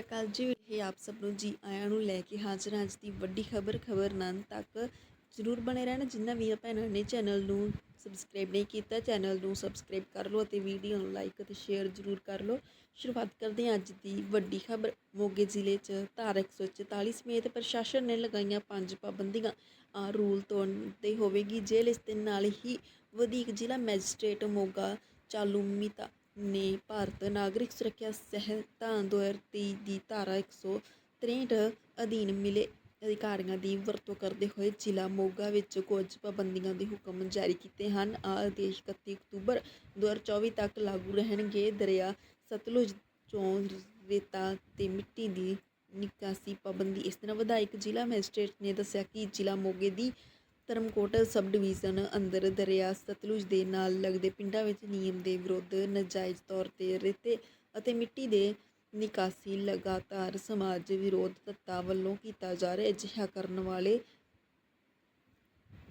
ਸਤਿ ਅਕਾਲ ਜੀ। ਇਹ ਆਪ ਸਭ ਨੂੰ ਜੀ ਆਇਆਂ ਨੂੰ ਲੈ ਕੇ ਹਾਜ਼ਰ ਹਾਂ ਅੱਜ ਦੀ ਵੱਡੀ ਖਬਰ ਖਬਰ ਨੰਨ ਤੱਕ। ਜ਼ਰੂਰ ਬਣੇ ਰਹਿਣਾ, ਜਿੰਨਾ ਵੀ ਭੈਣਾਂ ਨੇ ਚੈਨਲ ਨੂੰ ਸਬਸਕ੍ਰਾਈਬ ਨਹੀਂ ਕੀਤਾ, ਚੈਨਲ ਨੂੰ ਸਬਸਕ੍ਰਾਈਬ ਕਰ ਲਓ ਅਤੇ ਵੀਡੀਓ ਨੂੰ ਲਾਈਕ ਅਤੇ ਸ਼ੇਅਰ ਜ਼ਰੂਰ ਕਰ ਲਓ। ਸ਼ੁਰੂਆਤ ਕਰਦੇ ਹਾਂ ਅੱਜ ਦੀ ਵੱਡੀ ਖਬਰ। ਮੋਗੇ ਜ਼ਿਲ੍ਹੇ 'ਚ ਧਾਰਾ 144 ਸਮੇਤ ਪ੍ਰਸ਼ਾਸਨ ਨੇ ਲਗਾਈਆਂ ਪੰਜ ਪਾਬੰਦੀਆਂ। ਆ ਰੂਲ ਤੋੜਨ ਤੇ ਹੋਵੇਗੀ ਜੇਲ੍ਹ। ਇਸ ਦੇ ਨਾਲ ਹੀ ਵਧੀਕ ਜ਼ਿਲ੍ਹਾ ਮੈਜਿਸਟ੍ਰੇਟ ਮੋਗਾ ਚਾਲੂ ਮੀਤਾ ਨੇ ਭਾਰਤ ਨਾਗਰਿਕ ਸੁਰੱਖਿਆ ਸੰਹਿਤਾ 2023 ਦੀ ਧਾਰਾ 163 ਅਧੀਨ ਮਿਲੇ ਅਧਿਕਾਰੀਆਂ ਦੀ ਵਰਤੋਂ ਕਰਦੇ ਹੋਏ ਜ਼ਿਲ੍ਹਾ ਮੋਗਾ ਵਿੱਚ ਕੁਝ ਪਾਬੰਦੀਆਂ ਦੇ ਹੁਕਮ ਜਾਰੀ ਕੀਤੇ ਹਨ। ਆ ਆਦੇਸ਼ 31 ਅਕਤੂਬਰ 2024 ਤੱਕ ਲਾਗੂ ਰਹਿਣਗੇ। ਦਰਿਆ ਸਤਲੁਜ ਚੋਂ ਰੇਤਾ ਤੇ ਮਿੱਟੀ ਦੀ ਨਿਕਾਸੀ ਪਾਬੰਦੀ ਇਸ ਤਰ੍ਹਾਂ ਵਿਧਾਇਕ ਜ਼ਿਲ੍ਹਾ ਮੈਜਿਸਟ੍ਰੇਟ ਨੇ ਦੱਸਿਆ ਕਿ ਜ਼ਿਲ੍ਹਾ ਮੋਗੇ ਦੀ ਧਰਮਕੋਟ ਸਬ ਡਿਵੀਜ਼ਨ ਅੰਦਰ ਦਰਿਆ ਸਤਲੁਜ ਦੇ ਨਾਲ ਲੱਗਦੇ ਪਿੰਡਾਂ ਵਿੱਚ ਨਿਯਮ ਦੇ ਵਿਰੁੱਧ ਨਜਾਇਜ਼ ਤੌਰ ਤੇ ਰੇਤੇ ਅਤੇ ਮਿੱਟੀ ਦੇ ਨਿਕਾਸੀ ਲਗਾਤਾਰ ਸਮਾਜ ਵਿਰੋਧ ਤੱਤਾਂ ਵੱਲੋਂ ਕੀਤਾ ਜਾ ਰਿਹਾ ਅਜਿਹਾ ਕਰਨ ਵਾਲੇ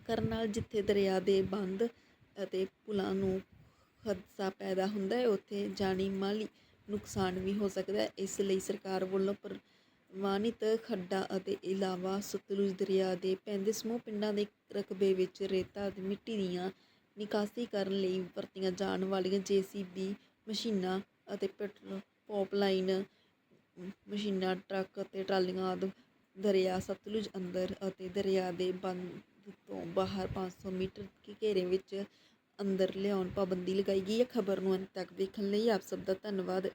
ਕਰਨ ਨਾਲ ਜਿੱਥੇ ਦਰਿਆ ਦੇ ਬੰਦ ਅਤੇ ਪੁਲਾਂ ਨੂੰ ਖਦਸ਼ਾ ਪੈਦਾ ਹੁੰਦਾ ਹੈ, ਉੱਥੇ ਜਾਨੀ ਮਾਲੀ ਨੁਕਸਾਨ ਵੀ ਹੋ ਸਕਦਾ ਹੈ। ਇਸ ਲਈ ਸਰਕਾਰ ਵੱਲੋਂ ਪਰ ਵਾਨਿਤ ਖੱਡਾਂ ਅਤੇ ਇਲਾਵਾ ਸਤਲੁਜ ਦਰਿਆ ਦੇ ਪੈਂਦੇ ਸਮੂਹ ਪਿੰਡਾਂ ਦੇ ਰਕਬੇ ਵਿੱਚ ਰੇਤਾ ਅਤੇ ਮਿੱਟੀ ਦੀਆਂ ਨਿਕਾਸੀ ਕਰਨ ਲਈ ਵਰਤੀਆਂ ਜਾਣ ਵਾਲੀਆਂ ਜੀਸੀਬੀ ਮਸ਼ੀਨਾਂ ਅਤੇ ਪੈਟਰੋਲ ਪੋਪਲਾਈਨ ਮਸ਼ੀਨਾਂ, ਟਰੱਕ ਅਤੇ ਟਰਾਲੀਆਂ ਆਦਿ ਦਰਿਆ ਸਤਲੁਜ ਅੰਦਰ ਅਤੇ ਦਰਿਆ ਦੇ ਬੰਦ ਤੋਂ ਬਾਹਰ 500 ਮੀਟਰ ਦੇ ਘੇਰੇ ਵਿੱਚ ਅੰਦਰ ਲਿਆਉਣ ਪਾਬੰਦੀ ਲਗਾਈ ਗਈ ਹੈ। ਖਬਰ ਨੂੰ ਅੰਤ ਤੱਕ ਦੇਖਣ ਲਈ ਆਪ ਸਭ ਦਾ ਧੰਨਵਾਦ।